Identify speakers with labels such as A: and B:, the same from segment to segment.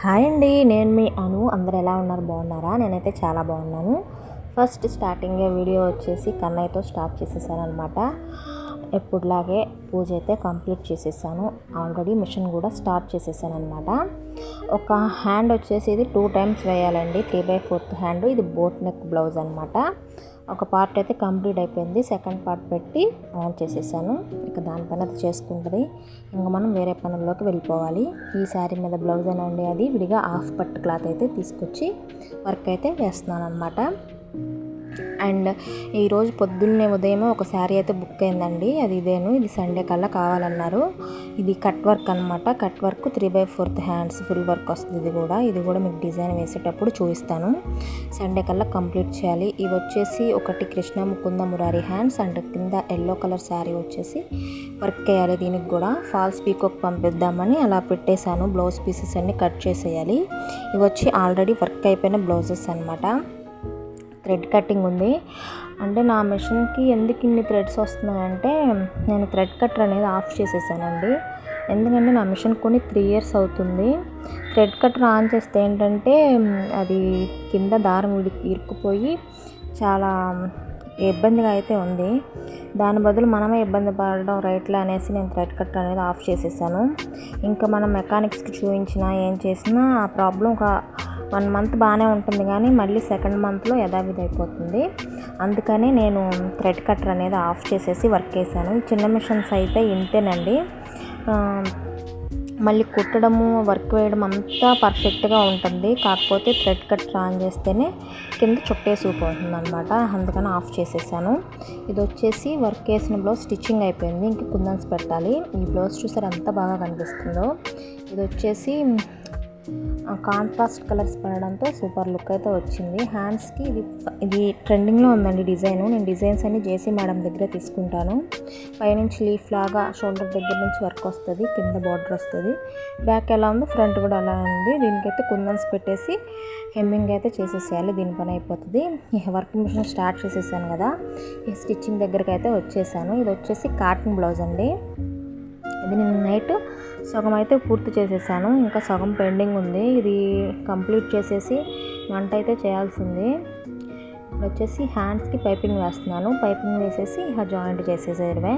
A: Hi అండి నేను మీ అను. అందరు ఎలా ఉన్నారు? బాగున్నారా? నేనైతే చాలా బాగున్నాను. ఫస్ట్ స్టార్టింగ్ వీడియో వచ్చేసి కన్నయ్యతో స్టార్ట్ చేసేసానమాట ఎప్పుడులాగే పూజ అయితే కంప్లీట్ చేసేసాను. ఆల్రెడీ మిషన్ కూడా స్టార్ట్ చేసేసాను అనమాట ఒక హ్యాండ్ వచ్చేసి ఇది టూ టైమ్స్ వేయాలండి. Three by fourth hand. ఇది బోట్ నెక్ బ్లౌజ్ అనమాట ఒక పార్ట్ అయితే కంప్లీట్ అయిపోయింది. సెకండ్ పార్ట్ పెట్టి ఆన్ చేసేసాను. ఇక దానిపైన అది చేసుకుంటుంది. ఇంకా మనం వేరే పనుల్లోకి వెళ్ళిపోవాలి. ఈ శారీ మీద బ్లౌజ్ అనండి అది విడిగా హాఫ్ పట్టు క్లాత్ అయితే తీసుకొచ్చి వర్క్ అయితే వేస్తున్నాను అనమాట అండ్ ఈరోజు పొద్దున్నే ఉదయమే ఒక శారీ అయితే బుక్ అయిందండి. అది ఇదేను. ఇది సండే కల్లా కావాలన్నారు. ఇది కట్ వర్క్ అనమాట cut work three by fourth hands full work వస్తుంది ఇది కూడా. ఇది కూడా మీకు డిజైన్ వేసేటప్పుడు చూపిస్తాను. సండే కల్లా కంప్లీట్ చేయాలి. ఇవి వచ్చేసి ఒకటి కృష్ణ ముకుంద మురారి హ్యాండ్స్ అండ్ కింద ఎల్లో కలర్ శారీ వచ్చేసి వర్క్ వేయాలి దీనికి కూడా. ఫాల్స్ పీకోక్ పంపిద్దామని అలా పెట్టేశాను. బ్లౌజ్ పీసెస్ అన్ని కట్ చేసేయాలి. ఇవి వచ్చి ఆల్రెడీ వర్క్ అయిపోయిన బ్లౌజెస్ అనమాట థ్రెడ్ కటింగ్ ఉంది. అంటే నా మిషన్కి ఎందుకు ఇన్ని థ్రెడ్స్ వస్తున్నాయంటే నేను థ్రెడ్ కట్టర్ అనేది ఆఫ్ చేసేసానండి. ఎందుకంటే నా మిషన్ కొని త్రీ ఇయర్స్ అవుతుంది. థ్రెడ్ కట్టర్ ఆన్ చేస్తే ఏంటంటే అది కింద దారం ఇరుక్కుపోయి చాలా ఇబ్బందిగా అయితే ఉంది. దాని బదులు మనమే ఇబ్బంది పడడం రైట్లే అనేసి నేను థ్రెడ్ కట్టర్ అనేది ఆఫ్ చేసేసాను. ఇంకా మనం మెకానిక్స్కి చూపించినా ఏం చేసినా ఆ ప్రాబ్లం ఒక వన్ మంత్ బాగానే ఉంటుంది కానీ మళ్ళీ సెకండ్ మంత్లో యథావిధి అయిపోతుంది. అందుకని నేను థ్రెడ్ కట్టర్ అనేది ఆఫ్ చేసేసి వర్క్ చేశాను. చిన్న మిషన్స్ అయితే ఇంతేనండి. మళ్ళీ కుట్టడము వర్క్ వేయడం అంతా పర్ఫెక్ట్గా ఉంటుంది. కాకపోతే థ్రెడ్ కట్టర్ ఆన్ చేస్తేనే కింద చుట్టేసి ఊపోతుంది అనమాట అందుకని ఆఫ్ చేసేసాను. ఇది వచ్చేసి వర్క్ వేసిన బ్లౌజ్ స్టిచ్చింగ్ అయిపోయింది. ఇంక కుందన్స్ పెట్టాలి. ఈ బ్లౌజ్ చూసారు ఎంత బాగా కనిపిస్తుందో. ఇది వచ్చేసి కాంట్రాస్ట్ కలర్స్ పడడంతో సూపర్ లుక్ అయితే వచ్చింది. హ్యాండ్స్కి ఇది ఇది ట్రెండింగ్లో ఉందండి డిజైన్. నేను డిజైన్స్ అన్ని జేసీ మేడం దగ్గర తీసుకుంటాను. పైనుంచి లీఫ్ లాగా షోల్డర్ దగ్గర నుంచి వర్క్ వస్తుంది కింద బార్డర్ వస్తుంది. బ్యాక్ ఎలా ఉందో ఫ్రంట్ కూడా అలా ఉంది. దీనికైతే కుందన్స్ పెట్టేసి హెమ్మింగ్ అయితే చేసేసేయాలి. దీని పని అయిపోతుంది. ఈ వర్క్ మిషన్ స్టార్ట్ చేసేసాను కదా. ఈ స్టిచ్చింగ్ దగ్గరికి అయితే వచ్చేసాను. ఇది వచ్చేసి కాటన్ బ్లౌజ్ అండి. ఇది నేను నైట్ సగం అయితే పూర్తి చేసేసాను. ఇంకా సగం పెండింగ్ ఉంది. ఇది కంప్లీట్ చేసేసి వంట అయితే చేయాల్సింది. ఇప్పుడు వచ్చేసి హ్యాండ్స్కి పైపింగ్ వేస్తున్నాను. పైపింగ్ వేసేసి ఇక జాయింట్ చేసేసేవే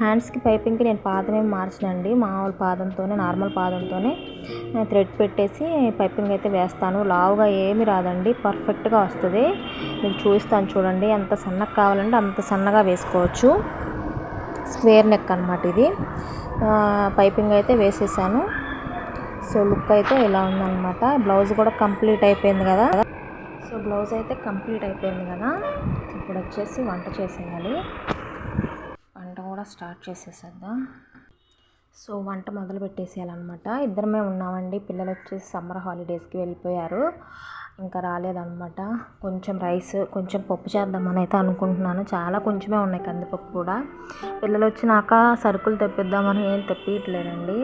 A: హ్యాండ్స్కి పైపింగ్కి నేను పాదం ఏం మార్చనండి. మామూలు పాదంతోనే నార్మల్ పాదంతోనే థ్రెడ్ పెట్టేసి పైపింగ్ అయితే వేస్తాను. లావుగా ఏమి రాదండి. పర్ఫెక్ట్గా వస్తుంది. మీకు చూస్తాను చూడండి. ఎంత సన్నగా కావాలంటే అంత సన్నగా వేసుకోవచ్చు. స్క్వేర్ నెక్ అనమాట ఇది. పైపింగ్ అయితే వేసేసాను. సో లుక్ అయితే ఇలా ఉందన్నమాట. బ్లౌజ్ కూడా కంప్లీట్ అయిపోయింది కదా. సో బ్లౌజ్ అయితే కంప్లీట్ అయిపోయింది కదా. ఇప్పుడు వచ్చేసి వంట చేసేయాలి. వంట కూడా స్టార్ట్ చేసేసేద్దాం. సో వంట మొదలు పెట్టేసేయాలన్నమాట ఇద్దరమే ఉన్నామండి. పిల్లలు వచ్చేసి సమ్మర్ హాలిడేస్కి వెళ్ళిపోయారు. ఇంకా రాలేదన్నమాట. కొంచెం రైస్ కొంచెం పప్పు చేద్దామని అయితే అనుకుంటున్నాను. చాలా కొంచెమే ఉన్నాయి కందిపప్పు కూడా. పిల్లలు వచ్చినాక సరుకులు తెప్పిద్దామని ఏం తెప్పియట్లేదండి.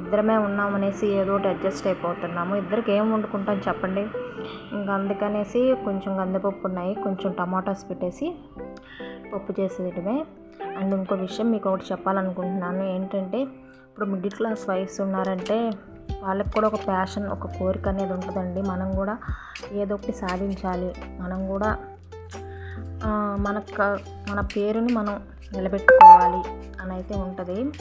A: ఇద్దరమే ఉన్నామనేసి ఏదో ఒకటి అడ్జస్ట్ అయిపోతున్నాము. ఇద్దరికి ఏం వండుకుంటాం చెప్పండి? ఇంకా అందుకనేసి కొంచెం కందిపప్పు ఉన్నాయి కొంచెం టమాటాస్ పెట్టేసి పప్పు చేసేయడమే. అండ్ ఇంకో విషయం మీకు ఒకటి చెప్పాలనుకుంటున్నాను. ఏంటంటే ఇప్పుడు మిడిల్ క్లాస్ వైఫ్స్ ఉన్నారంటే వాళ్ళకి కూడా ఒక ప్యాషన్ ఒక కోరిక అనేది ఉంటుందండి. మనం కూడా ఏదో ఒకటి సాధించాలి. మనం కూడా మన మన పేరుని మనం నిలబెట్టుకోవాలి అని అయితే ఉంటుంది.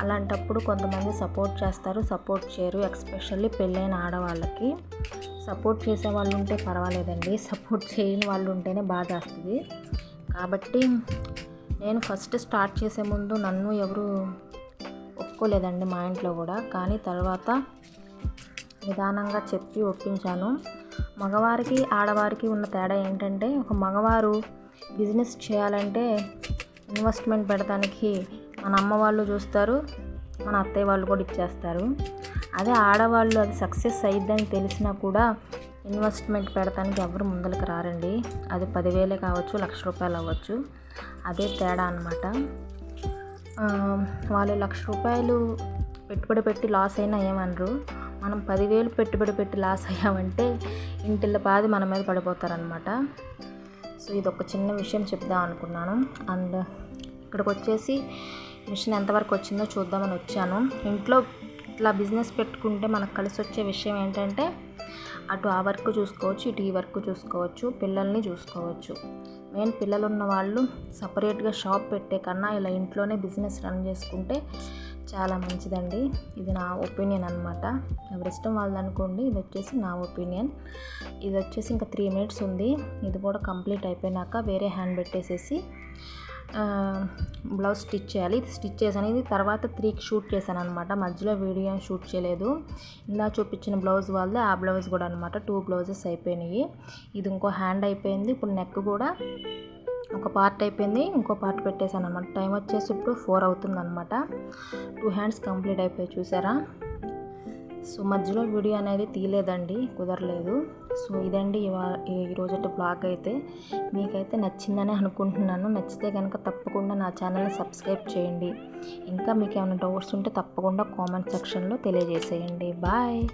A: అలాంటప్పుడు కొంతమంది సపోర్ట్ చేస్తారు సపోర్ట్ చేయరు. ఎక్స్పెషల్లీ పెళ్ళైన ఆడవాళ్ళకి. సపోర్ట్ చేసే వాళ్ళు ఉంటే పర్వాలేదండి. సపోర్ట్ చేయని వాళ్ళు ఉంటేనే బాధ వస్తుంది కాబట్టి నేను ఫస్ట్ స్టార్ట్ చేసే ముందు నన్ను ఎవరు ఒప్పుకోలేదండి మా ఇంట్లో కూడా. కానీ తర్వాత నిదానంగా చెప్పి ఒప్పించాను. మగవారికి ఆడవారికి ఉన్న తేడా ఏంటంటే ఒక మగవారు బిజినెస్ చేయాలంటే ఇన్వెస్ట్మెంట్ పెడతానికి మన అమ్మ వాళ్ళు చూస్తారు మన అత్తయ్య వాళ్ళు కూడా ఇచ్చేస్తారు. అదే ఆడవాళ్ళు అది సక్సెస్ అయ్యిద్దని తెలిసినా కూడా ఇన్వెస్ట్మెంట్ పెడతానికి ఎవరు ముందలకు రారండి. అది పదివేలే కావచ్చు లక్ష రూపాయలు అవ్వచ్చు. అదే తేడా అనమాట వాళ్ళు లక్ష రూపాయలు పెట్టుబడి పెట్టి లాస్ అయినా ఏమనరు. మనం పదివేలు పెట్టుబడి పెట్టి లాస్ అయ్యామంటే ఇంటిల్ల పాది మన మీద పడిపోతారనమాట. సో ఇది ఒక చిన్న విషయం చెప్దాం అనుకున్నాను. అండ్ ఇక్కడికి వచ్చేసి మిషన్ ఎంతవరకు వచ్చిందో చూద్దామని వచ్చాను. ఇంట్లో ఇట్లా బిజినెస్ పెట్టుకుంటే మనకు కలిసి వచ్చే విషయం ఏంటంటే అటు ఆ వర్క్ చూసుకోవచ్చు ఇటు ఈ వర్క్ చూసుకోవచ్చు పిల్లల్ని చూసుకోవచ్చు. మెయిన్ పిల్లలు ఉన్న వాళ్ళు సపరేట్గా షాప్ పెట్టే కన్నా ఇలా ఇంట్లోనే బిజినెస్ రన్ చేసుకుంటే చాలా మంచిదండి. ఇది నా ఒపీనియన్ అనమాట ఎవరి ఇష్టం వాళ్ళది అనుకోండి ఇది వచ్చేసి నా ఒపీనియన్. ఇది వచ్చేసి ఇంకా త్రీ మినిట్స్ ఉంది. ఇది కూడా కంప్లీట్ అయిపోయినాక వేరే హ్యాండ్ పెట్టేసేసి బ్లౌజ్ స్టిచ్ చేయాలి. ఇది స్టిచ్ చేశాను. ఇది తర్వాత త్రీకి షూట్ చేశాను అనమాట మధ్యలో వీడియో షూట్ చేయలేదు. ఇలా చూపించిన బ్లౌజ్ వాళ్ళదే. ఆ బ్లౌజ్ కూడా అనమాట టూ బ్లౌజెస్ అయిపోయినాయి. ఇది ఇంకో హ్యాండ్ అయిపోయింది. ఇప్పుడు నెక్ కూడా ఒక పార్ట్ అయిపోయింది. ఇంకో పార్ట్ పెట్టేశాను అనమాట టైం వచ్చేసి ఇప్పుడు ఫోర్ అవుతుంది అనమాట టూ హ్యాండ్స్ కంప్లీట్ అయిపోయి చూసారా? సో మధ్యలో వీడియో అనేది తీయలేదండి కుదరలేదు. సో ఇదండి ఈరోజు ఈ బ్లాగ్ అయితే. మీకైతే నచ్చిందని అనుకుంటున్నాను. నచ్చితే కనుక తప్పకుండా నా ఛానల్ని సబ్స్క్రైబ్ చేయండి. ఇంకా మీకు ఏమైనా డౌట్స్ ఉంటే తప్పకుండా కామెంట్ సెక్షన్లో తెలియజేసేయండి. బాయ్!